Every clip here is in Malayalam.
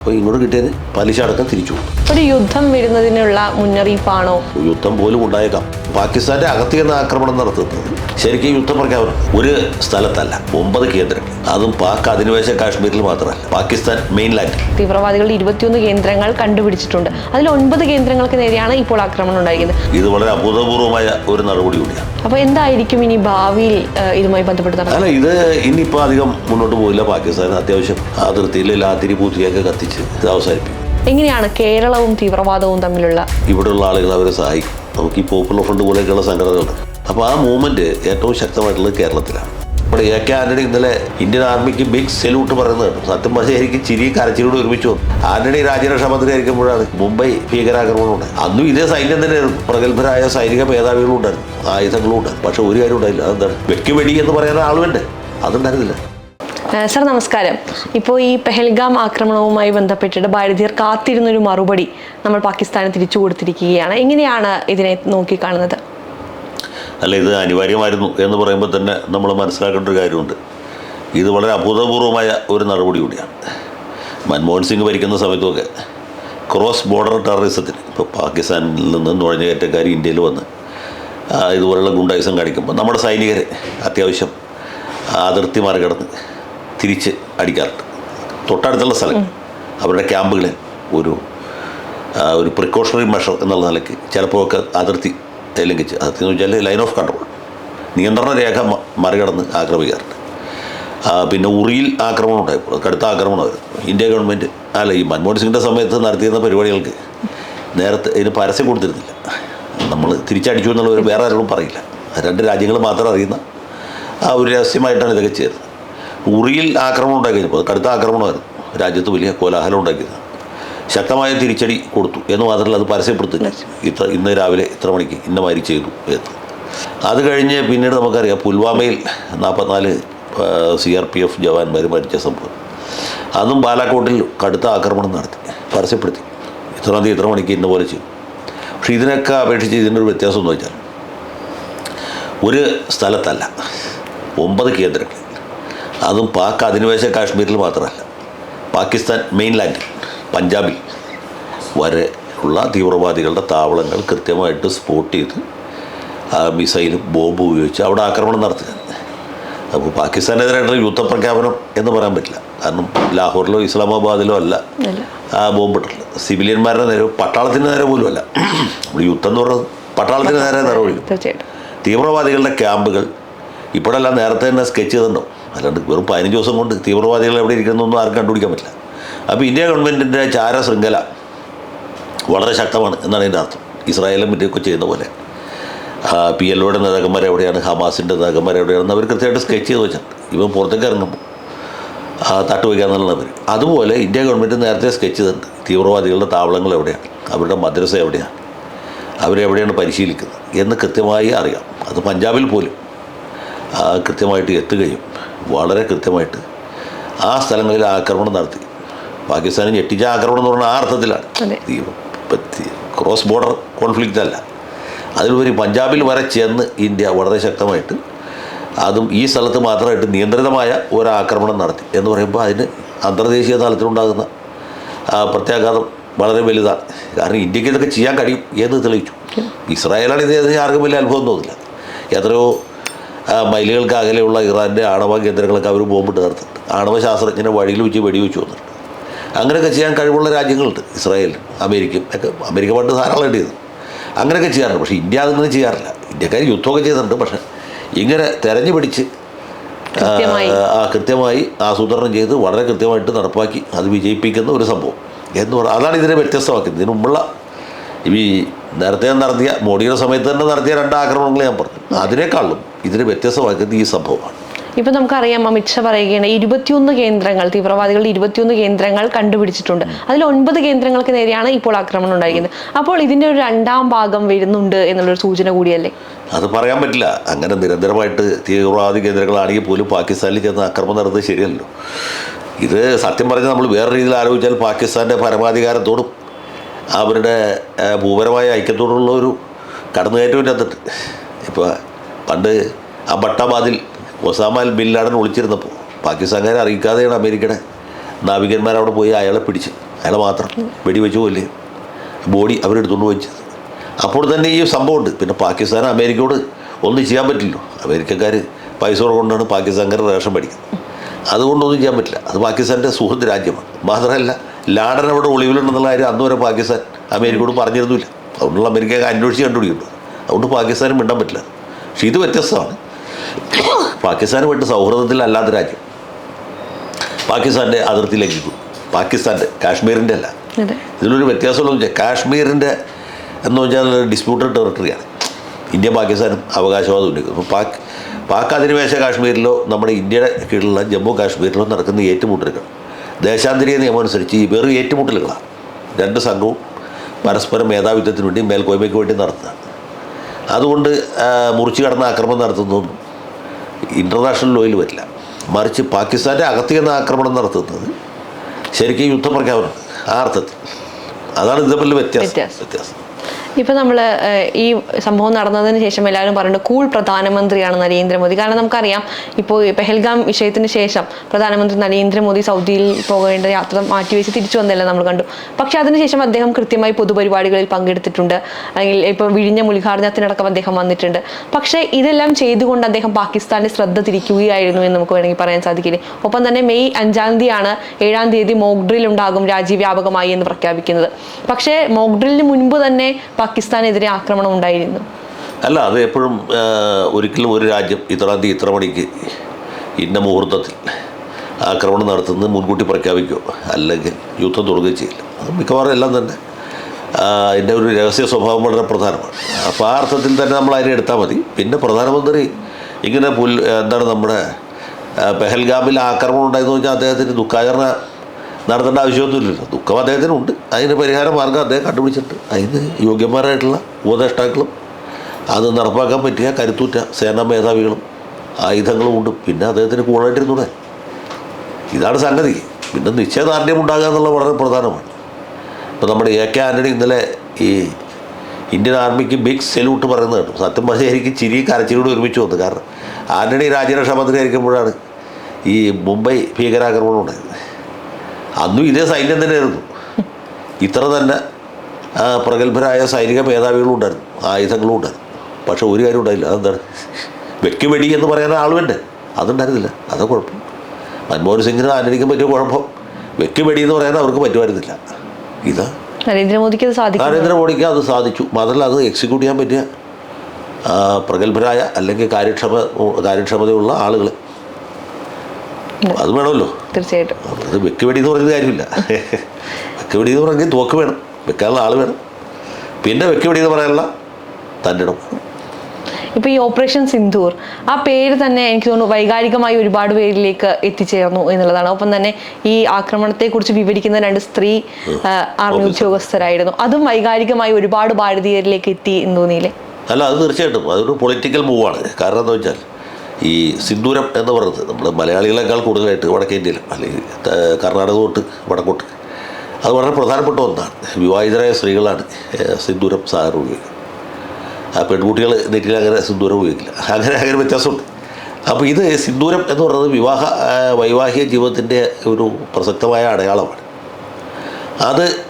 അപ്പോൾ ഇങ്ങോട്ട് കിട്ടിയത് പലിശ അടക്കം തിരിച്ചു ഒരു യുദ്ധം വരുന്നതിനുള്ള മുന്നറിയിപ്പാണോ? യുദ്ധം പോലും ഉണ്ടായേക്കാം. പാകിസ്ഥാന്റെ അകത്ത് നിന്ന് ആക്രമണം നടത്തുന്നത്. ശരിക്കും യുദ്ധം പ്രഖ്യാപനം ഒരു സ്ഥലത്തല്ല ഒമ്പത് കേന്ദ്രങ്ങൾ അതും പാക് അധിനിവേശ കാശ്മീരിൽ മാത്രമല്ല പാകിസ്ഥാൻ മെയിൻലാൻഡ് തീവ്രവാദികളുടെ ഇരുപത്തിയൊന്ന് കേന്ദ്രങ്ങൾ കണ്ടുപിടിച്ചിട്ടുണ്ട്. അതിൽ ഒൻപത് കേന്ദ്രങ്ങൾക്ക് നേരെയാണ് ഇപ്പോൾ ആക്രമണം ഉണ്ടായിരിക്കുന്നത്. ഇത് വളരെ അഭൂതപൂർവമായ ഒരു നടപടി കൂടിയാണ്. അപ്പൊ എന്തായിരിക്കും ഇനി ഭാവിയിൽ ഇതുമായി ബന്ധപ്പെട്ട് അല്ല ഇത് ഇനിയിപ്പോൾ അധികം മുന്നോട്ട് പോയില്ല പാകിസ്ഥാൻ അത്യാവശ്യം അതിർത്തിയിൽ ലാത്തിരി പൂത്തിയൊക്കെ കത്തിച്ച് ഇത് അവസാനിപ്പിക്കും. എങ്ങനെയാണ് കേരളവും തീവ്രവാദവും തമ്മിലുള്ള ഇവിടെയുള്ള ആളുകൾ അവരെ സഹായിക്കും. നമുക്ക് ഈ പോപ്പുലർ ഫ്രണ്ട് പോലെയൊക്കെയുള്ള സംഘടനകളുണ്ട്. അപ്പോൾ ആ മൂവ്മെന്റ് ഏറ്റവും ശക്തമായിട്ടുള്ളത് കേരളത്തിലാണ്. നമ്മുടെ എ കെ ആന്റണി ഇന്നലെ ഇന്ത്യൻ ആർമിക്ക് ബിഗ് സെല്യൂട്ട് പറയുന്നത് സത്യം പറഞ്ഞാൽ എനിക്ക് ചിരി കരച്ചിലൂടെ ഒരുമിച്ച് വന്നു. ആന്റണി രാജ്യരക്ഷാ മന്ത്രി ആയിരിക്കുമ്പോഴാണ് മുംബൈ ഭീകരാക്രമണം ഉണ്ട് അന്നും ഇതേ സൈന്യം തന്നെയായിരുന്നു പ്രഗത്ഭരായ സൈനിക മേധാവികളും ഉണ്ടായിരുന്നു ആയുധങ്ങളും ഉണ്ടായിരുന്നു പക്ഷെ ഒരു കാര്യം ഉണ്ടായില്ല അതെന്താണ്? വെക്ക് വെടി എന്ന് പറയുന്ന ആളുണ്ട്. അതുണ്ടായിരുന്നില്ല. സർ നമസ്കാരം. ഇപ്പോൾ ഈ പെഹൽഗാം ആക്രമണവുമായി ബന്ധപ്പെട്ടിട്ട് ഭാരതീയർ കാത്തിരുന്നൊരു മറുപടി നമ്മൾ പാകിസ്ഥാന് തിരിച്ചു കൊടുത്തിരിക്കുകയാണ്. എങ്ങനെയാണ് ഇതിനെ നോക്കിക്കാണുന്നത്? അല്ല ഇത് അനിവാര്യമായിരുന്നു എന്ന് പറയുമ്പോൾ തന്നെ നമ്മൾ മനസ്സിലാക്കേണ്ട ഒരു കാര്യമുണ്ട്. ഇത് വളരെ അഭൂതപൂർവമായ ഒരു നടപടി കൂടിയാണ്. മൻമോഹൻ സിംഗ് ഭരിക്കുന്ന സമയത്തൊക്കെ ക്രോസ് ബോർഡർ ടെററിസത്തിന് ഇപ്പോൾ പാകിസ്ഥാനിൽ നിന്ന് നുഴഞ്ഞുകയറ്റക്കാർ ഇന്ത്യയിൽ വന്ന് ഇതുപോലുള്ള ഗുണ്ടായുസം കാണിക്കുമ്പോൾ നമ്മുടെ സൈനികർ അത്യാവശ്യം അതിർത്തി മറികടന്ന് തിരിച്ച് അടിക്കാറുണ്ട്. തൊട്ടടുത്തുള്ള സ്ഥലം. അവരുടെ ക്യാമ്പുകളിൽ ഒരു ഒരു പ്രിക്കോഷണറി മെഷർ എന്നുള്ള നിലയ്ക്ക് ചിലപ്പോൾ ഒക്കെ അതിർത്തി ലംഘിച്ച് അതിർത്തി എന്ന് വെച്ചാൽ ലൈൻ ഓഫ് കൺട്രോൾ നിയന്ത്രണ രേഖ മറികടന്ന് ആക്രമിക്കാറുണ്ട്. പിന്നെ ഉറിയിൽ ആക്രമണം ഉണ്ടായപ്പോൾ കടുത്ത ആക്രമണമായിരുന്നു ഇന്ത്യ ഗവൺമെന്റ് അല്ല ഈ മൻമോഹൻ സിംഗിന്റെ സമയത്ത് നടത്തിയിരുന്ന പരിപാടികൾക്ക് നേരത്തെ ഇതിന് പരസ്യം കൊടുത്തിരുന്നില്ല. നമ്മൾ തിരിച്ചടിച്ചു എന്നുള്ള ഒരു വേറെ ആരോടും പറയില്ല. രണ്ട് രാജ്യങ്ങൾ മാത്രം അറിയുന്ന ആ ഒരു രഹസ്യമായിട്ടാണ് ഇതൊക്കെ ചെയ്തത്. ഉറിയിൽ ആക്രമണം ഉണ്ടാക്കിയത്. കടുത്ത ആക്രമണമായിരുന്നു. രാജ്യത്ത് വലിയ കോലാഹലം ഉണ്ടാക്കിയത്. ശക്തമായ തിരിച്ചടി കൊടുത്തു എന്ന് മാത്രമല്ല അത് പരസ്യപ്പെടുത്തില്ല. ഇത്ര ഇന്ന് രാവിലെ ഇത്ര മണിക്ക് ഇന്ന മാതിരി ചെയ്തു എന്ന്. അത് കഴിഞ്ഞ് പിന്നീട് നമുക്കറിയാം പുൽവാമയിൽ നാൽപ്പത്തിനാല് സി ആർ പി എഫ് ജവാന്മാർ മരിച്ച സംഭവം. അതും ബാലാക്കോട്ടിൽ കടുത്ത ആക്രമണം നടത്തി. പരസ്യപ്പെടുത്തി. ഇത്ര തീയതി ഇത്ര മണിക്ക് ഇന്ന പോലെ ചെയ്തു. പക്ഷേ ഇതിനൊക്കെ അപേക്ഷിച്ച് ഇതിനൊരു വ്യത്യാസം എന്ന് വെച്ചാൽ ഒരു സ്ഥലത്തല്ല ഒമ്പത് കേന്ദ്രങ്ങൾ. അതും പാക് അധിനിവേശ കാശ്മീരിൽ മാത്രമല്ല. പാകിസ്ഥാൻ മെയിൻലാൻഡിൽ പഞ്ചാബിൽ വരെ ഉള്ള തീവ്രവാദികളുടെ താവളങ്ങൾ കൃത്യമായിട്ട് സ്പോട്ട് ചെയ്ത് ആ മിസൈലും ബോംബ് ഉപയോഗിച്ച് അവിടെ ആക്രമണം നടത്തുക അപ്പോൾ പാകിസ്ഥാനെതിരായിട്ടുള്ള യുദ്ധപ്രഖ്യാപനം എന്ന് പറയാൻ പറ്റില്ല. കാരണം ലാഹോറിലോ ഇസ്ലാമാബാദിലോ അല്ല ആ ബോംബിട്ടില്ല സിവിലിയന്മാരുടെ നേരെ പട്ടാളത്തിന് നേരെ പോലും അല്ല. നമ്മൾ യുദ്ധം എന്ന് പറയുന്നത് പട്ടാളത്തിന് നേരെ നിറവൊഴിക്കും തീവ്രവാദികളുടെ ക്യാമ്പുകൾ ഇപ്പോഴെല്ലാം നേരത്തെ തന്നെ സ്കെച്ച് ചെയ്തിട്ടുണ്ടാവും. അല്ലാണ്ട് വെറും പതിനഞ്ച് ദിവസം കൊണ്ട് തീവ്രവാദികൾ എവിടെ ഇരിക്കുന്നൊന്നും ആർക്കും കണ്ടുപിടിക്കാൻ പറ്റില്ല. അപ്പോൾ ഇന്ത്യ ഗവൺമെന്റിന്റെ ചാര ശൃംഖല വളരെ ശക്തമാണ് എന്നാണ് എന്റെ അർത്ഥം. ഇസ്രായേലും മറ്റൊക്കെ ചെയ്യുന്ന പോലെ. പി എൽ ഒയുടെ നേതാക്കന്മാർ എവിടെയാണ്? ഹമാസിന്റെ നേതാക്കന്മാർ എവിടെയാണ് അവർ കൃത്യമായിട്ട് സ്കെച്ച് ചെയ്ത് വെച്ചിട്ടുണ്ട്. ഇവൻ പുറത്തേക്ക് ഇറങ്ങുമ്പോൾ തട്ട് വയ്ക്കാന്നുള്ള അവർ. അതുപോലെ ഇന്ത്യ ഗവൺമെന്റ് നേരത്തെ സ്കെച്ച് ചെയ്തിട്ടുണ്ട്. തീവ്രവാദികളുടെ താവളങ്ങൾ എവിടെയാണ്? അവരുടെ മദ്രസ എവിടെയാണ്? അവരെവിടെയാണ് പരിശീലിക്കുന്നത്? എന്ന് കൃത്യമായി അറിയാം. അത് പഞ്ചാബിൽ പോലും കൃത്യമായിട്ട് എത്തുകയും വളരെ കൃത്യമായിട്ട് ആ സ്ഥലങ്ങളിൽ ആക്രമണം നടത്തി. പാകിസ്ഥാനെ ഞെട്ടിച്ച ആക്രമണം എന്ന് പറഞ്ഞാൽ ആ അർത്ഥത്തിലാണ്. ക്രോസ് ബോർഡർ കോൺഫ്ലിക്റ്റ് അല്ല. അതിലുപരി പഞ്ചാബിൽ വരെ ചെന്ന് ഇന്ത്യ വളരെ ശക്തമായിട്ട് അതും ഈ സ്ഥലത്ത് മാത്രമായിട്ട് നിയന്ത്രിതമായ ഒരാക്രമണം നടത്തി എന്ന് പറയുമ്പോൾ അതിന് അന്തർദേശീയ തലത്തിലുണ്ടാകുന്ന പ്രത്യാഘാതം വളരെ വലുതാണ്. കാരണം ഇന്ത്യയ്ക്ക് ഇതൊക്കെ ചെയ്യാൻ കഴിയും എന്ന് തെളിയിച്ചു. ഇസ്രായേലാണ് ഇത് ആർക്കും വലിയ അനുഭവം തോന്നില്ല. എത്രയോ മൈലുകൾക്ക് അകലെയുള്ള ഇറാന്റെ ആണവ കേന്ദ്രങ്ങളൊക്കെ അവർ ബോംബിട്ട് നടത്തുന്നുണ്ട് ആണവ ശാസ്ത്രജ്ഞനെ വഴിയിൽ വെച്ച് വെടിവെച്ച് വന്നിട്ടുണ്ട്. അങ്ങനെയൊക്കെ ചെയ്യാൻ കഴിവുള്ള രാജ്യങ്ങളുണ്ട്. ഇസ്രായേൽ അമേരിക്കയും ഒക്കെ അമേരിക്ക പണ്ട് ധാരാളം ചെയ്തു അങ്ങനെയൊക്കെ ചെയ്യാറുണ്ട്. പക്ഷേ ഇന്ത്യ അതൊന്നും ചെയ്യാറില്ല. ഇന്ത്യക്കാർ യുദ്ധമൊക്കെ ചെയ്തിട്ടുണ്ട്. പക്ഷേ ഇങ്ങനെ തെരഞ്ഞു പിടിച്ച് ആ, കൃത്യമായി. ആസൂത്രണം ചെയ്ത് വളരെ കൃത്യമായിട്ട് നടപ്പാക്കി അത് വിജയിപ്പിക്കുന്ന ഒരു സംഭവം എന്ന് പറഞ്ഞാൽ അതാണ് ഇതിനെ വ്യത്യസ്തമാക്കുന്നത്. ഇതിനുമുള്ള ഈ നേരത്തെ നടത്തിയ മോഡിയുടെ സമയത്ത് തന്നെ നടത്തിയ രണ്ട് ആക്രമണങ്ങൾ ഞാൻ പറഞ്ഞു. അതിനേക്കാളും ഇതിന് വ്യത്യസ്തമാക്കുന്നത് ഈ സംഭവമാണ്. ഇപ്പം നമുക്കറിയാം അമിത്ഷാ പറയുകയാണ് ഇരുപത്തിയൊന്ന് കേന്ദ്രങ്ങൾ തീവ്രവാദികളുടെ ഇരുപത്തിയൊന്ന് കേന്ദ്രങ്ങൾ കണ്ടുപിടിച്ചിട്ടുണ്ട്. അതിൽ ഒൻപത് കേന്ദ്രങ്ങൾക്ക് നേരെയാണ് ഇപ്പോൾ ആക്രമണം ഉണ്ടായിരിക്കുന്നത്. അപ്പോൾ ഇതിന്റെ ഒരു രണ്ടാം ഭാഗം വരുന്നുണ്ട് എന്നുള്ളൊരു സൂചന കൂടിയല്ലേ? അത് പറയാൻ പറ്റില്ല. അങ്ങനെ നിരന്തരമായിട്ട് തീവ്രവാദി കേന്ദ്രങ്ങളാണെങ്കിൽ പോലും പാകിസ്ഥാനിൽ ചെന്ന് ആക്രമണം നടത്തുന്നത് ശരിയല്ലോ ഇത് സത്യം പറഞ്ഞാൽ നമ്മൾ വേറെ രീതിയിൽ ആലോചിച്ചാൽ പാകിസ്ഥാന്റെ പരമാധികാരത്തോടും അവരുടെ ആ, ഭൂപരമായ ഐക്യത്തോടുള്ള ഒരു കടന്നുകയറ്റവും ഇതിനകത്തുണ്ട് ഇപ്പോൾ പണ്ട് അബട്ടാബാദിൽ ഒസാമ ബിൻ ലാഡൻ ഒളിച്ചിരുന്നപ്പോൾ പാകിസ്ഥാൻകാരെ അറിയിക്കാതെയാണ് അമേരിക്കയുടെ നാവികന്മാർ അവിടെ പോയി അയാളെ പിടിച്ച് അയാളെ മാത്രം വെടിവെച്ച് പോലെ ബോഡി അവരെടുത്തുകൊണ്ട് വെച്ചത്. അപ്പോൾ തന്നെ ഈ സംഭവമുണ്ട്. പിന്നെ പാകിസ്ഥാൻ അമേരിക്കയോട് ഒന്നും ചെയ്യാൻ പറ്റില്ലല്ലോ. അമേരിക്കക്കാർ പൈസ കൊണ്ടാണ് പാകിസ്ഥാൻകാർ റേഷൻ പഠിക്കുന്നത് അതുകൊണ്ടൊന്നും ചെയ്യാൻ പറ്റില്ല. അത് പാകിസ്ഥാന്റെ സുഹൃത്ത് രാജ്യമാണ്. മാത്രമല്ല ലാഡൻ അവിടെ ഒളിവിലുണ്ടെന്നുള്ള കാര്യം അന്ന് വരെ പാകിസ്ഥാൻ അമേരിക്കയോട് പറഞ്ഞിരുന്നില്ല. അതുകൊണ്ടുള്ള അമേരിക്ക അന്വേഷിച്ച് കണ്ടുപിടിക്കുന്നു അതുകൊണ്ട് പാകിസ്ഥാനും മിണ്ടാൻ പറ്റില്ല. പക്ഷെ ഇത് വ്യത്യസ്തമാണ്. പാകിസ്ഥാനുമായിട്ട് സൗഹൃദത്തിലല്ലാത്ത രാജ്യം. പാകിസ്ഥാന്റെ അതിർത്തിയിലേക്ക് ലംഘിക്കും പാകിസ്ഥാന്റെ കാശ്മീരിന്റെ അല്ല. ഇതിലൊരു വ്യത്യാസമുള്ള വെച്ചാൽ കാശ്മീരിന്റെ എന്ന് വെച്ചാൽ ഡിസ്പ്യൂട്ടഡ് ടെറിട്ടറിയാണ് ഇന്ത്യ പാകിസ്ഥാനും അവകാശവാദം ഉന്നയിക്കുന്നു. അപ്പോൾ പാക് പാക് അധിനിവേശ കാശ്മീരിലോ നമ്മുടെ ഇന്ത്യയുടെ കീഴിലുള്ള ജമ്മു കാശ്മീരിലോ നടക്കുന്ന ഏറ്റുമുട്ടലുകൾ ദേശാന്തരീയ നിയമം അനുസരിച്ച് ഈ വെറും ഏറ്റുമുട്ടലുകളാണ് രണ്ട് സംഘവും പരസ്പരം മേധാവിത്വത്തിന് വേണ്ടി മേൽക്കോയ്മയ്ക്ക് വേണ്ടി നടത്തുന്നത് അതുകൊണ്ട് മുറിച്ചു കടന്ന ആക്രമണം നടത്തുന്നതൊന്നും ഇന്റർനാഷണൽ ലോയിൽ വരില്ല. മറിച്ച് പാകിസ്ഥാന്റെ അകത്ത് ചെന്ന ആക്രമണം നടത്തുന്നത് ശരിക്കും യുദ്ധപ്രഖ്യാപനം ആ അർത്ഥത്തിൽ. അതാണ് ഇത് തമ്മിൽ വ്യത്യാസം. വ്യത്യാസം. വ്യത്യാസം ഇപ്പൊ നമ്മൾ ഈ സംഭവം നടന്നതിന് ശേഷം എല്ലാവരും പറയുന്നത് കൂൾ പ്രധാനമന്ത്രിയാണ് നരേന്ദ്രമോദി. കാരണം നമുക്കറിയാം ഇപ്പോൾ പെഹൽഗാം വിഷയത്തിന് ശേഷം പ്രധാനമന്ത്രി നരേന്ദ്രമോദി സൗദിയിൽ പോകേണ്ട യാത്ര മാറ്റിവെച്ച് തിരിച്ചു വന്നല്ല നമ്മൾ കണ്ടു. പക്ഷേ അതിനുശേഷം അദ്ദേഹം കൃത്യമായി പൊതുപരിപാടികളിൽ പങ്കെടുത്തിട്ടുണ്ട്. അല്ലെങ്കിൽ ഇപ്പോൾ വിഴിഞ്ഞ ഉദ്ഘാടനത്തിനടക്കം അദ്ദേഹം വന്നിട്ടുണ്ട്. പക്ഷേ ഇതെല്ലാം ചെയ്തുകൊണ്ട് അദ്ദേഹം പാകിസ്ഥാന്റെ ശ്രദ്ധ തിരിക്കുകയായിരുന്നു എന്ന് നമുക്ക് വേണമെങ്കിൽ പറയാൻ സാധിക്കില്ലേ? ഒപ്പം തന്നെ മെയ് അഞ്ചാം തീയതിയാണ് ഏഴാം തീയതി മോക്ക് ഡ്രിൽ ഉണ്ടാകും രാജ്യവ്യാപകമായി എന്ന് പ്രഖ്യാപിക്കുന്നത്. പക്ഷേ ഡ്രില്ലിന് മുൻപ് തന്നെ പാകിസ്ഥാനെതിരെ ആക്രമണം ഉണ്ടായിരുന്നു. അല്ല അത് എപ്പോഴും ഒരിക്കലും ഒരു രാജ്യം ഇത്രാം തീയതി ഇത്ര മണിക്ക് ഇന്ന മുഹൂർത്തത്തിൽ ആക്രമണം നടത്തുന്നത് മുൻകൂട്ടി പ്രഖ്യാപിക്കുകയോ അല്ലെങ്കിൽ യുദ്ധം തുടങ്ങുകയോ ചെയ്യില്ല. മിക്കവാറും എല്ലാം തന്നെ അതിന്റെ ഒരു രഹസ്യ സ്വഭാവം വളരെ പ്രധാനമാണ്. അപ്പോൾ ആ അർത്ഥത്തിൽ തന്നെ നമ്മൾ അതിനെ എടുത്താൽ മതി. പിന്നെ പ്രധാനമന്ത്രി ഇങ്ങനെ പുൽ എന്താണ് നമ്മുടെ പെഹൽഗാമിൽ ആക്രമണം ഉണ്ടായെന്ന് വെച്ചാൽ അദ്ദേഹത്തിന്റെ ദുഃഖാചരണ നടത്തേണ്ട ആവശ്യമൊന്നുമില്ലല്ലോ. ദുഃഖം അദ്ദേഹത്തിനുണ്ട്. അതിന് പരിഹാര മാർഗം അദ്ദേഹം കണ്ടുപിടിച്ചിട്ട് അതിന് യോഗ്യന്മാരായിട്ടുള്ള ഉപദേഷ്ടാക്കളും അത് നടപ്പാക്കാൻ പറ്റിയ കരുത്തൂറ്റ സേനാ മേധാവികളും ആയുധങ്ങളും ഉണ്ട്. പിന്നെ അദ്ദേഹത്തിന് കൂടായിട്ടിരുന്നൂടെ. ഇതാണ് സംഗതി. പിന്നെ നിശ്ചയദാർഢ്യം ഉണ്ടാകുക എന്നുള്ളത് വളരെ പ്രധാനമാണ്. ഇപ്പോൾ നമ്മുടെ എ കെ ആന്റണി ഇന്നലെ ഈ ഇന്ത്യൻ ആർമിക്ക് ബിഗ് സെല്യൂട്ട് പറയുന്നത് കേട്ടു. സത്യം പക്ഷേ എനിക്ക് ചിരി കരച്ചിലൂടെ ഒരുമിച്ച് വന്നു. കാരണം ആന്റണി രാജ്യരക്ഷാ മന്ത്രി ആയിരിക്കുമ്പോഴാണ് ഈ മുംബൈ ഭീകരാക്രമണം ഉണ്ടായത്. അന്നും ഇതേ സൈന്യം തന്നെയായിരുന്നു. ഇത്ര തന്നെ പ്രഗത്ഭരായ സൈനിക മേധാവികളും ഉണ്ടായിരുന്നു ആയുധങ്ങളും ഉണ്ടായിരുന്നു പക്ഷെ ഒരു കാര്യം ഉണ്ടായില്ല അതെന്താണ്? വെക്ക് വെടി എന്ന് പറയാൻ ആൾ വേണ്ടേ അതുണ്ടായിരുന്നില്ല അതാ കുഴപ്പം. മൻമോഹൻ സിംഗിന് ആനന്ദിക്കാൻ പറ്റിയ കുഴപ്പം. വെക്ക് വെടി എന്ന് പറയുന്നത് അവർക്ക് പറ്റുമായിരുന്നില്ല. ഇതാ. നരേന്ദ്രമോദിക്ക് അത് സാധിക്കും നരേന്ദ്രമോദിക്ക് അത് സാധിച്ചു. മാത്രമല്ല അത് എക്സിക്യൂട്ട് ചെയ്യാൻ പറ്റിയ പ്രഗത്ഭരായ അല്ലെങ്കിൽ കാര്യക്ഷമ കാര്യക്ഷമതയുള്ള ആളുകൾ അത് വേണമല്ലോ. തീർച്ചയായിട്ടും. അത് വെക്ക് വെടി എന്ന് പറയുന്ന കാര്യമില്ല. വെക്ക് വെടി എന്ന് പറഞ്ഞാൽ തോക്ക് വേണം. വെക്കാനുള്ള ആൾ വേണം. പിന്നെ വെക്ക് വെടി എന്ന് പറയാനുള്ള തന്റെ ഇടം. ഇപ്പൊ ഈ ഓപ്പറേഷൻ സിന്ധൂർ ആ പേര് തന്നെ എനിക്ക് തോന്നുന്നു വൈകാരികമായി ഒരുപാട് പേരിലേക്ക് എത്തിച്ചേർന്നു എന്നുള്ളതാണ്. ഒപ്പം തന്നെ ഈ ആക്രമണത്തെക്കുറിച്ച് വിവരിക്കുന്ന രണ്ട് സ്ത്രീ ആർമി. ഉദ്യോഗസ്ഥരായിരുന്നു. അതും വൈകാരികമായി ഒരുപാട് ഭാരതീയരിലേക്ക് എത്തി എന്ന് തോന്നിയില്ലേ? അല്ല അത് തീർച്ചയായിട്ടും. അതൊരു പൊളിറ്റിക്കൽ മൂവാണ് കാരണം എന്താ വെച്ചാൽ ഈ സിന്ദൂരം എന്ന് പറയുന്നത് നമ്മൾ മലയാളികളെക്കാൾ കൂടുതലായിട്ട് വടക്കേ ഇന്ത്യയിൽ അല്ലെങ്കിൽ കർണാടക തൊട്ട് വടക്കോട്ട്. അത് വളരെ പ്രധാനപ്പെട്ട ഒന്നാണ്. വിവാഹിതരായ സ്ത്രീകളാണ് സിന്ദൂരം സാധാരണ ഉപയോഗിക്കുന്നത്. ആ പെൺകുട്ടികൾ നെറ്റിൽ അങ്ങനെ സിന്ദൂരം ഉപയോഗിക്കില്ല. അങ്ങനെ അങ്ങനെ വ്യത്യാസമുണ്ട്. അപ്പോൾ ഇത് സിന്ദൂരം എന്ന് പറയുന്നത് വിവാഹ വൈവാഹിക ജീവിതത്തിന്റെ ഒരു പ്രസക്തമായ അടയാളമാണ്. അത്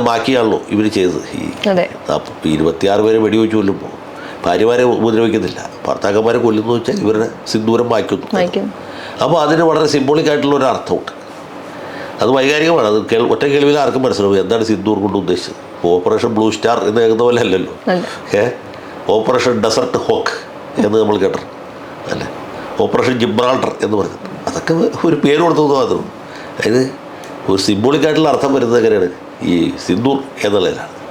മാക്കിയാണല്ലോ ഇവർ ചെയ്തത്. ഈ ഇരുപത്തിയാറ് പേരെ വെടിവെച്ച് കൊല്ലുമ്പോൾ ഭാര്യമാരെ ഉപദ്രവിക്കുന്നില്ല. ഭർത്താക്കന്മാരെ കൊല്ലുന്നു വെച്ചാൽ ഇവരുടെ സിന്ദൂരം വായിക്കുന്നു അപ്പോൾ അതിന് വളരെ സിംബോളിക് ആയിട്ടുള്ള ഒരു അർത്ഥമുണ്ട്. അത് വൈകാരികമാണ്. അത് കേൾ ഒറ്റ കേൾവിയിൽ ആർക്കും മനസ്സിലാവും എന്താണ് സിന്ദൂർ കൊണ്ട് ഉദ്ദേശിച്ചത്? ഓപ്പറേഷൻ ബ്ലൂ സ്റ്റാർ എന്ന് കേൾക്കുന്ന പോലെ അല്ലല്ലോ. അല്ല. ഏ? ഓപ്പറേഷൻ ഡെസർട്ട് ഹോക്ക് എന്ന് നമ്മൾ കേട്ടു അല്ലേ? ഓപ്പറേഷൻ ജിബ്രാൾട്ടർ എന്ന് പറയുന്നത്. അതൊക്കെ ഒരു പേര് കൊടുത്തത് മാത്രം അതായത് ഒരു സിംബോളിക് ആയിട്ടുള്ള അർത്ഥം വരുന്നത് എങ്ങനെയാണ്? ഈ സിന്ദൂർ എന്നുള്ളതിലാണ്.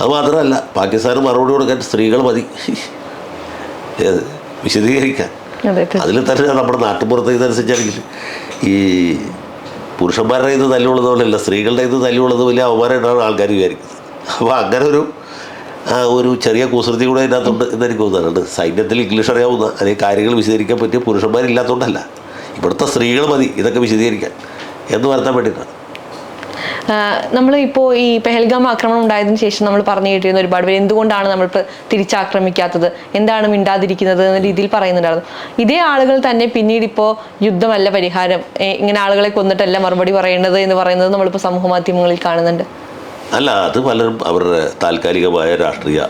അത് മാത്രമല്ല പാകിസ്ഥാന് മറുപടി കൊടുക്കാൻ സ്ത്രീകൾ മതി. ഏത്? വിശദീകരിക്കാൻ. അതിൽ തന്നെ നമ്മുടെ നാട്ടുപുറത്ത് ഇതനുസരിച്ചാണെങ്കിൽ ഈ പുരുഷന്മാരുടെ ഇത് തല്ലുള്ളത് പോലെയല്ല സ്ത്രീകളുടെ ഇത് തല്ലുള്ളത് വലിയ അവമാനമായിട്ടാണ് ആൾക്കാർ വിചാരിക്കുന്നത്. അപ്പോൾ അങ്ങനെ ഒരു ഒരു ചെറിയ കുസൃതി കൂടെ ഇതിനകത്തുണ്ട് എന്നെനിക്ക് തോന്നാറുണ്ട് തോന്നുന്നുണ്ട് സൈന്യത്തിൽ ഇംഗ്ലീഷ് അറിയാവുന്ന അല്ലെങ്കിൽ കാര്യങ്ങൾ വിശദീകരിക്കാൻ പറ്റിയ പുരുഷന്മാരില്ലാത്തതുകൊണ്ടല്ല. ഇവിടുത്തെ സ്ത്രീകൾ മതി ഇതൊക്കെ വിശദീകരിക്കാൻ എന്ന് വരുത്താൻ വേണ്ടിയിട്ടാണ്. നമ്മൾ ഇപ്പോൾ ഈ പെഹൽഗാം ആക്രമണം ഉണ്ടായതിനു ശേഷം നമ്മൾ പറഞ്ഞു കേട്ടിരുന്ന ഒരുപാട് പേര് എന്തുകൊണ്ടാണ് നമ്മൾ ഇപ്പൊ തിരിച്ചാക്രമിക്കാത്തത്? എന്താണ് മിണ്ടാതിരിക്കുന്നത് എന്ന രീതിയിൽ പറയുന്നുണ്ടായിരുന്നു. ഇതേ ആളുകൾ തന്നെ പിന്നീട് ഇപ്പോൾ യുദ്ധമല്ല പരിഹാരം. ഇങ്ങനെ ആളുകളെ കൊന്നിട്ടല്ല മറുപടി പറയേണ്ടത് എന്ന് പറയുന്നത് നമ്മളിപ്പോൾ സമൂഹ മാധ്യമങ്ങളിൽ കാണുന്നുണ്ട്. അല്ല അത് പലരും അവരുടെ താൽക്കാലികമായ രാഷ്ട്രീയ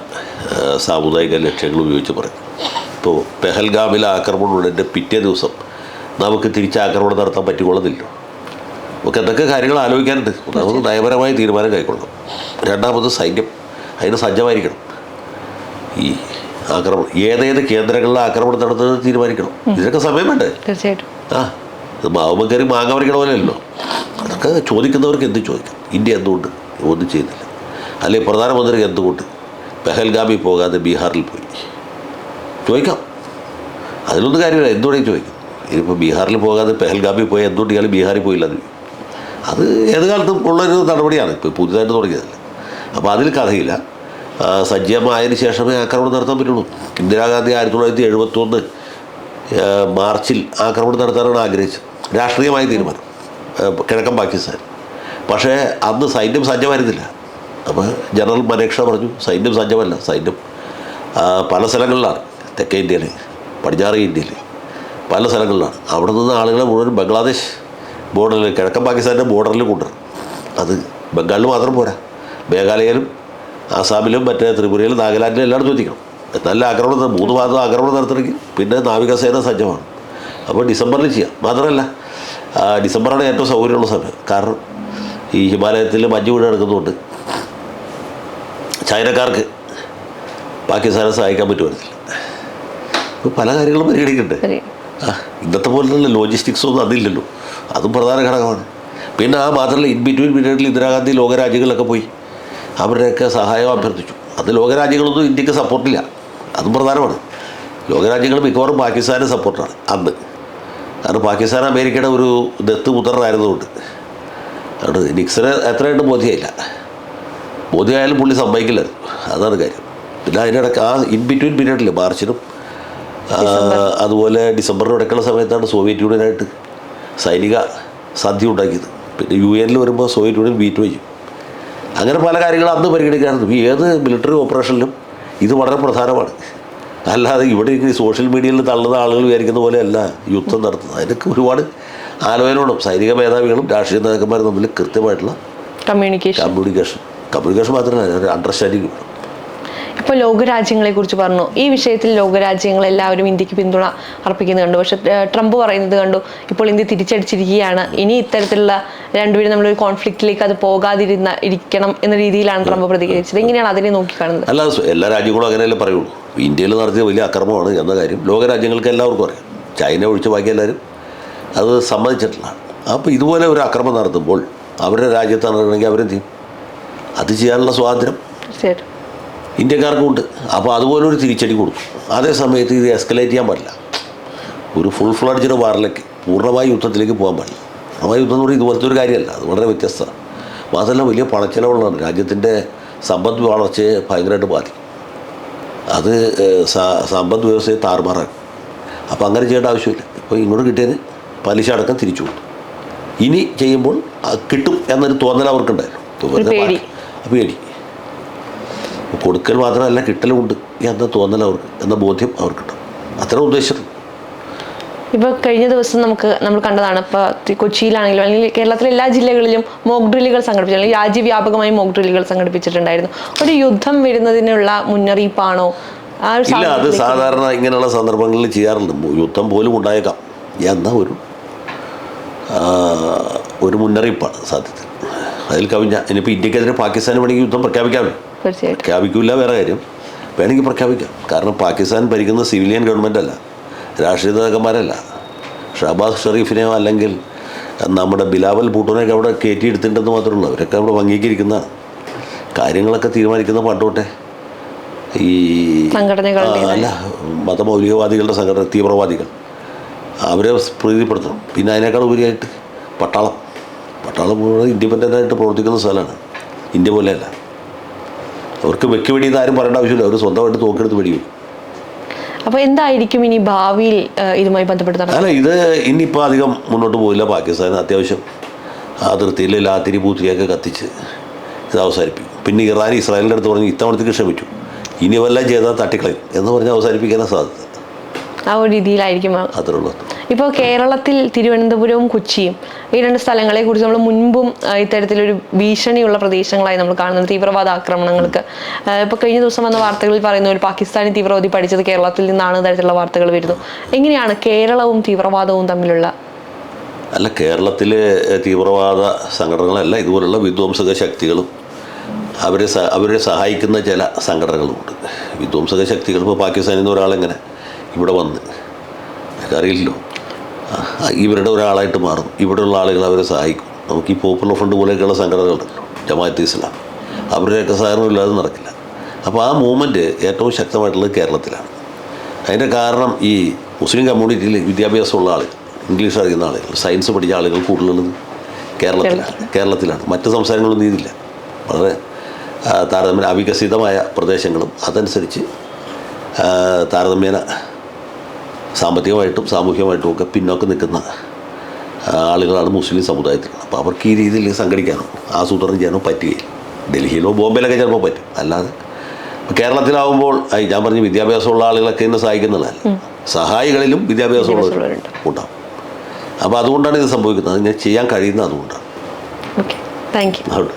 സാമുദായിക ലക്ഷ്യങ്ങൾ ഉപയോഗിച്ച് പറയും. ഇപ്പോൾ പെഹൽഗാമിലെ ആക്രമണം ഉള്ളതിന്റെ പിറ്റേ ദിവസം നമുക്ക് തിരിച്ചാക്രമണം നടത്താൻ പറ്റിക്കൊള്ളുന്നില്ല നമുക്ക് എന്തൊക്കെ കാര്യങ്ങൾ ആലോചിക്കാനുണ്ട്. ഒന്നാമത് നയപരമായ തീരുമാനം കൈക്കൊള്ളണം. രണ്ടാമത് സൈന്യം. അതിന് സജ്ജമായിരിക്കണം. ഈ ആക്രമണം ഏതേത് കേന്ദ്രങ്ങളിൽ ആക്രമണം നടത്തുന്നത് തീരുമാനിക്കണം. ഇതിനൊക്കെ സമയം വേണ്ടേ തീർച്ചയായിട്ടും. ആ ഇത് മാവുമ്പം കയറി മാങ്ങ പറിക്കണ പോലെയല്ലോ അതൊക്കെ ചോദിക്കുന്നവർക്ക് എന്ത് ചോദിക്കും? ഇന്ത്യ എന്തുകൊണ്ട് ഒന്നും ചെയ്യുന്നില്ല. അല്ലെങ്കിൽ പ്രധാനമന്ത്രി എന്തുകൊണ്ട്? പെഹൽഗാമിൽ പോകാതെ ബീഹാറിൽ പോയി. ചോദിക്കാം. അതിലൊന്നും കാര്യമില്ല. എന്തുകൊണ്ടെങ്കിൽ ചോദിക്കും. ഇനിയിപ്പോൾ ബീഹാറിൽ പോകാതെ പെഹൽഗാമിൽ പോയി എന്തുകൊണ്ട് ഇയാൾ ബീഹാറിൽ പോയില്ല. അത് ഏത് കാലത്തും ഉള്ളൊരു നടപടിയാണ്. ഇപ്പോൾ പുതുതായിട്ട് തുടങ്ങിയതല്ല. അപ്പോൾ അതിൽ കഥയില്ല. ആ, സജ്ജമായതിനു ശേഷമേ ആക്രമണം നടത്താൻ പറ്റുള്ളൂ. ഇന്ദിരാഗാന്ധി ആയിരത്തി തൊള്ളായിരത്തി എഴുപത്തൊന്ന് മാർച്ചിൽ ആക്രമണം നടത്താനാണ് ആഗ്രഹിച്ചത്. രാഷ്ട്രീയമായ തീരുമാനം. കിഴക്കൻ പാകിസ്ഥാൻ. പക്ഷേ അന്ന് സൈന്യം സജ്ജമായിരുന്നില്ല. അപ്പോൾ ജനറൽ മനേക്ഷ പറഞ്ഞു സൈന്യം സജ്ജമല്ല സൈന്യം പല സ്ഥലങ്ങളിലാണ്. തെക്കേ ഇന്ത്യയിൽ പടിഞ്ഞാറ് ഇന്ത്യയിൽ പല സ്ഥലങ്ങളിലാണ്. അവിടെ നിന്ന് ആളുകളെ മുഴുവൻ ബംഗ്ലാദേശ് ബോർഡറിൽ കിഴക്കൻ പാകിസ്ഥാന്റെ ബോർഡറിൽ കൊണ്ടുവരും അത് ബംഗാളിൽ മാത്രം പോരാ. മേഘാലയയിലും ആസാമിലും മറ്റേ ത്രിപുരയിലും നാഗാലാൻഡിലും എല്ലായിടത്തും എത്തിക്കണം. നല്ല ആക്രമണം മൂന്ന് ഭാഗത്തും ആക്രമണം നടത്തണമെങ്കിൽ പിന്നെ നാവികസേന സജ്ജമാണ്. അപ്പോൾ ഡിസംബറിൽ ചെയ്യാം. മാത്രമല്ല ഡിസംബറാണ് ഏറ്റവും സൗകര്യമുള്ള സമയം. കാരണം ഈ ഹിമാലയത്തിൽ മഞ്ഞ് വീട് കിടക്കുന്നതുകൊണ്ട് ചൈനക്കാർക്ക് പാകിസ്ഥാനെ സഹായിക്കാൻ പറ്റുമായിരുന്നില്ല. പല കാര്യങ്ങളും പരിഗണിക്കണ്ടേ ഇന്നത്തെ പോലുള്ള ലോജിസ്റ്റിക്സ് ഒന്നും അതില്ലല്ലോ. അതും പ്രധാന ഘടകമാണ്. പിന്നെ ആ മാത്രമല്ല ഇൻ ബിറ്റ്വീൻ പീരീഡിൽ ഇന്ദിരാഗാന്ധി ലോകരാജ്യങ്ങളിലൊക്കെ പോയി. അവരുടെയൊക്കെ സഹായം അഭ്യർത്ഥിച്ചു. അത് ലോകരാജ്യങ്ങളൊന്നും ഇന്ത്യയ്ക്ക് സപ്പോർട്ടില്ല. അതും പ്രധാനമാണ്. ലോകരാജ്യങ്ങൾ മിക്കവാറും പാകിസ്ഥാനെ സപ്പോർട്ടാണ് അന്ന്. കാരണം പാകിസ്ഥാൻ അമേരിക്കയുടെ ഒരു ദത്ത് പുത്രനായിരുന്നുകൊണ്ട് അതുകൊണ്ട് നിക്സിന് എത്രയായിട്ട് ബോധ്യമായില്ല. ബോധ്യമായാലും പുള്ളി സമ്മതിക്കില്ലായിരുന്നു. അതാണ് കാര്യം. പിന്നെ അതിനിടയ്ക്ക് ആ ഇൻ ബിറ്റ്വീൻ പീരീഡിൽ മാർച്ചിനും അതുപോലെ ഡിസംബറിന്റെ ഇടയ്ക്കുള്ള സമയത്താണ് സോവിയറ്റ് യൂണിയനായിട്ട് സൈനിക സന്ധി ഉണ്ടാക്കിയത്. പിന്നെ യു എനിൽ വരുമ്പോൾ സോവിയറ്റ് യൂണിയൻ വീറ്റ് വയ്ക്കും അങ്ങനെ പല കാര്യങ്ങളും അന്ന് പരിഗണിക്കാറുണ്ട്. ഏത് മിലിറ്ററി ഓപ്പറേഷനിലും ഇത് വളരെ പ്രധാനമാണ്. അല്ലാതെ ഇവിടെ ഈ സോഷ്യൽ മീഡിയയിൽ തള്ളുന്ന ആളുകൾ വിചാരിക്കുന്ന പോലെയല്ല യുദ്ധം നടത്തുന്നത്. അതിനൊക്കെ ഒരുപാട് ആലോചനകളും സൈനിക മേധാവികളും രാഷ്ട്രീയ നേതാക്കന്മാരും തമ്മിൽ കൃത്യമായിട്ടുള്ള കമ്മ്യൂണിക്കേഷൻ കമ്മ്യൂണിക്കേഷൻ കമ്മ്യൂണിക്കേഷൻ മാത്രമല്ല അണ്ടർസ്റ്റാൻഡിങ് വേണം ഇപ്പോൾ ലോകരാജ്യങ്ങളെ കുറിച്ച് പറഞ്ഞു. ഈ വിഷയത്തിൽ ലോകരാജ്യങ്ങൾ എല്ലാവരും ഇന്ത്യയ്ക്ക് പിന്തുണ അർപ്പിക്കുന്നത് കണ്ടു. പക്ഷെ ട്രംപ് പറയുന്നത് കണ്ടു ഇപ്പോൾ ഇന്ത്യ തിരിച്ചടിച്ചിരിക്കുകയാണ്. ഇനി ഇത്തരത്തിലുള്ള രണ്ടുപേരും നമ്മളൊരു കോൺഫ്ലിക്റ്റിലേക്ക് അത് പോകാതിരുന്ന ഇരിക്കണം എന്ന രീതിയിലാണ് ട്രംപ് പ്രതികരിച്ചത്. എങ്ങനെയാണ് അതിനെ നോക്കിക്കാണുന്നത്? അല്ല എല്ലാ രാജ്യങ്ങളും അങ്ങനെയല്ലേ പറയുള്ളൂ. ഇന്ത്യയിൽ നടത്തിയ വലിയ അക്രമമാണ് എന്ന കാര്യം ലോകരാജ്യങ്ങൾക്ക് എല്ലാവർക്കും അറിയാം. ചൈന ഒഴിച്ച് ബാക്കി എല്ലാവരും അത് സമ്മതിച്ചിട്ടുള്ളതാണ് അപ്പോൾ ഇതുപോലെ ഒരു അക്രമം നടത്തുമ്പോൾ അവരുടെ രാജ്യത്ത് നടക്കണമെങ്കിൽ അവരെന്ത് ചെയ്യും? അത് ചെയ്യാനുള്ള സ്വാതന്ത്ര്യം തീർച്ചയായിട്ടും. ഇന്ത്യക്കാർക്കും ഉണ്ട് അപ്പോൾ അതുപോലെ ഒരു തിരിച്ചടി കൊടുക്കും. അതേ സമയത്ത് ഇത് എസ്കലേറ്റ് ചെയ്യാൻ പാടില്ല. ഒരു ഫുൾ ഫ്ലഡ്ജിന് വാറിലേക്ക് പൂർണമായ യുദ്ധത്തിലേക്ക് പോകാൻ പാടില്ല. പൂർണമായ യുദ്ധം എന്ന് പറയുന്നത് ഇതുപോലത്തെ ഒരു കാര്യമല്ല. അത് വളരെ വ്യത്യസ്തമാണ്. മാത്രമല്ല വലിയ പണച്ചെലവുള്ളതാണ് രാജ്യത്തിന്റെ സമ്പദ് വളർച്ചയെ ഭയങ്കരമായിട്ട് ബാധിക്കും. അത് സമ്പദ് വ്യവസ്ഥയെ താറുമാറാക്കും. അപ്പോൾ അങ്ങനെ ചെയ്യേണ്ട ആവശ്യമില്ല. ഇപ്പോൾ ഇങ്ങോട്ട് കിട്ടിയതിന് പലിശ അടക്കം തിരിച്ചു കൊടുത്തു. ഇനി ചെയ്യുമ്പോൾ കിട്ടും എന്നൊരു തോന്നൽ അവർക്കുണ്ടായിരുന്നു. പേടി. കൊടുക്കൽ മാത്രമല്ല കിട്ടലുമുണ്ട് എന്ന തോന്നൽ അവർക്ക് എന്ന ബോധ്യം അവർക്കുണ്ട് അത്ര ഉദ്ദേശിച്ചത് ഇപ്പൊ കഴിഞ്ഞ ദിവസം നമുക്ക് നമ്മൾ കണ്ടതാണ് ഇപ്പൊ കൊച്ചിയിലാണെങ്കിലും അല്ലെങ്കിൽ കേരളത്തിലെ എല്ലാ ജില്ലകളിലും മോക്ക് ഡ്രില്ലുകൾ സംഘടിപ്പിച്ചു അല്ലെങ്കിൽ രാജ്യവ്യാപകമായി മോക്ക് ഡ്രില്ലുകൾ സംഘടിപ്പിച്ചിട്ടുണ്ടായിരുന്നു. ഒരു യുദ്ധം വരുന്നതിനുള്ള മുന്നറിയിപ്പാണോ? ഇല്ല അത് സാധാരണ ഇങ്ങനെയുള്ള സന്ദർഭങ്ങളിൽ ചെയ്യാറുണ്ട്. യുദ്ധം പോലും ഉണ്ടായേക്കാം. എന്ന ഒരു ഒരു മുന്നറിയിപ്പാണ് സത്യത്തിൽ അതിൽ കവിഞ്ഞ ഇനിയിപ്പോൾ ഇന്ത്യക്കെതിരെ പാകിസ്ഥാന് വേണമെങ്കിൽ യുദ്ധം പ്രഖ്യാപിക്കാമല്ലോ പ്രഖ്യാപിക്കില്ല വേറെ കാര്യം. വേണമെങ്കിൽ പ്രഖ്യാപിക്കാം. കാരണം പാകിസ്ഥാൻ ഭരിക്കുന്ന സിവിലിയൻ ഗവൺമെന്റ് അല്ല. രാഷ്ട്രീയ നേതാക്കന്മാരല്ല. ഷഹബാസ് ഷെറീഫിനെയോ അല്ലെങ്കിൽ നമ്മുടെ ബിലാവൽ ഭൂട്ടോനെയൊക്കെ അവിടെ കയറ്റിയെടുത്തിട്ടുണ്ടെന്ന് മാത്രമേ ഉള്ളൂ അവരൊക്കെ അവിടെ അംഗീകരിക്കുന്നതാണ് കാര്യങ്ങളൊക്കെ തീരുമാനിക്കുന്ന പണ്ടോട്ടെ ഈ അല്ല മതമൗലികവാദികളുടെ സംഘടന തീവ്രവാദികൾ. അവരെ പ്രീതിപ്പെടുത്തണം. പിന്നെ അതിനേക്കാൾ ഉപരിയായിട്ട് പട്ടാളം. പട്ടാളം മുഴുവൻ ഇൻഡിപെൻഡന്റ് ആയിട്ട് പ്രവർത്തിക്കുന്ന സ്ഥലമാണ്. ഇന്ത്യ പോലെയല്ല. അവർക്ക് വെക്ക് വെടിയെന്ന് ആരും പറയേണ്ട ആവശ്യമില്ല. അവർ സ്വന്തമായിട്ട് തോക്കെടുത്ത് വെടിവെക്കും. അപ്പൊ എന്തായിരിക്കും ഇനി ഭാവിയിൽ ഇതുമായി ബന്ധപ്പെട്ട് അല്ല ഇത് ഇനിയിപ്പോൾ അധികം മുന്നോട്ട് പോയില്ല പാകിസ്ഥാൻ അത്യാവശ്യം അതിർത്തിയിൽ ലാത്തിരി പൂത്തിരിയൊക്കെ കത്തിച്ച് ഇത് അവസാനിപ്പിക്കും. പിന്നെ ഇറാൻ ഇസ്രായേലിന്റെ അടുത്ത് പറഞ്ഞ് ഇത്തവണത്തേക്ക് ക്ഷമിച്ചു. ഇനി വല്ലതും ചെയ്താൽ തട്ടിക്കളയും എന്ന് പറഞ്ഞ് അവസാനിപ്പിക്കാനാണ് സാധ്യത. ആ ഒരു രീതിയിലായിരിക്കും അത്രേ ഉള്ളൂ. ഇപ്പോൾ കേരളത്തിൽ തിരുവനന്തപുരവും കൊച്ചിയും ഈ രണ്ട് സ്ഥലങ്ങളെ കുറിച്ച് നമ്മൾ മുൻപും ഇത്തരത്തിലൊരു ഭീഷണിയുള്ള പ്രദേശങ്ങളായി നമ്മൾ കാണുന്നത് തീവ്രവാദ ആക്രമണങ്ങൾക്ക്. ഇപ്പോൾ കഴിഞ്ഞ ദിവസം വന്ന വാർത്തകളിൽ പറയുന്ന ഒരു പാകിസ്ഥാനി തീവ്രവാദി പഠിച്ചത് കേരളത്തിൽ നിന്നാണ് തരത്തിലുള്ള വാർത്തകൾ വരുന്നു എങ്ങനെയാണ് കേരളവും തീവ്രവാദവും തമ്മിലുള്ള? അല്ല കേരളത്തിലെ തീവ്രവാദ സംഘടനകളല്ല ഇതുപോലുള്ള വിധ്വംസക ശക്തികളും അവരെ അവരെ സഹായിക്കുന്ന ചില സംഘടനകളുമുണ്ട്. വിധ്വംസക ശക്തികൾ ഇപ്പോൾ പാകിസ്ഥാനിൽ നിന്ന് ഒരാളെങ്ങനെ ഇവിടെ വന്ന്? അറിയില്ലല്ലോ ഇവരുടെ ഒരാളായിട്ട് മാറും ഇവിടെയുള്ള ആളുകൾ അവരെ സഹായിക്കും. നമുക്ക് ഈ പോപ്പുലർ ഫ്രണ്ട് പോലെയൊക്കെയുള്ള സംഘടനകളുണ്ടല്ലോ ജമാഅത്ത് ഇസ്ലാം. അവരുടെയൊക്കെ സഹകരണം ഇല്ലാതെ നടക്കില്ല. അപ്പോൾ ആ മൂവ്മെന്റ് ഏറ്റവും ശക്തമായിട്ടുള്ളത് കേരളത്തിലാണ്. അതിന്റെ കാരണം ഈ മുസ്ലിം കമ്മ്യൂണിറ്റിയിൽ വിദ്യാഭ്യാസമുള്ള ആളുകൾ ഇംഗ്ലീഷ് അറിയുന്ന ആളുകൾ സയൻസ് പഠിച്ച ആളുകൾ കൂടുതലുള്ളത് കേരളത്തിലാണ്. കേരളത്തിലാണ്. മറ്റ് സംസ്ഥാനങ്ങളൊന്നും ഇതില്ല വളരെ താരതമ്യേന അവികസിതമായ പ്രദേശങ്ങളും അതനുസരിച്ച് താരതമ്യേന സാമ്പത്തികമായിട്ടും സാമൂഹികമായിട്ടും ഒക്കെ പിന്നോക്കം നിൽക്കുന്ന ആളുകളാണ് മുസ്ലിം സമുദായത്തിൽ. അപ്പോൾ അവർക്ക് ഈ രീതിയിൽ സംഘടിക്കാനോ ആസൂത്രണം ചെയ്യാനോ പറ്റുകയില്ല. ഡൽഹിയിലോ ബോംബെയിലൊക്കെ ചിലപ്പോൾ പറ്റും. അല്ലാതെ കേരളത്തിലാവുമ്പോൾ ഞാൻ പറഞ്ഞു വിദ്യാഭ്യാസമുള്ള ആളുകളൊക്കെ ഇന്ന് സഹായിക്കുന്നതല്ല. സഹായികളിലും വിദ്യാഭ്യാസമുള്ളവർ വിദ്യാഭ്യാസമുള്ളവരുണ്ട്. ഉണ്ടാവും. അപ്പോൾ അതുകൊണ്ടാണ് ഇത് സംഭവിക്കുന്നത്. ഞാൻ ചെയ്യാൻ കഴിയുന്നത് അതുകൊണ്ടാണ്. Okay thank you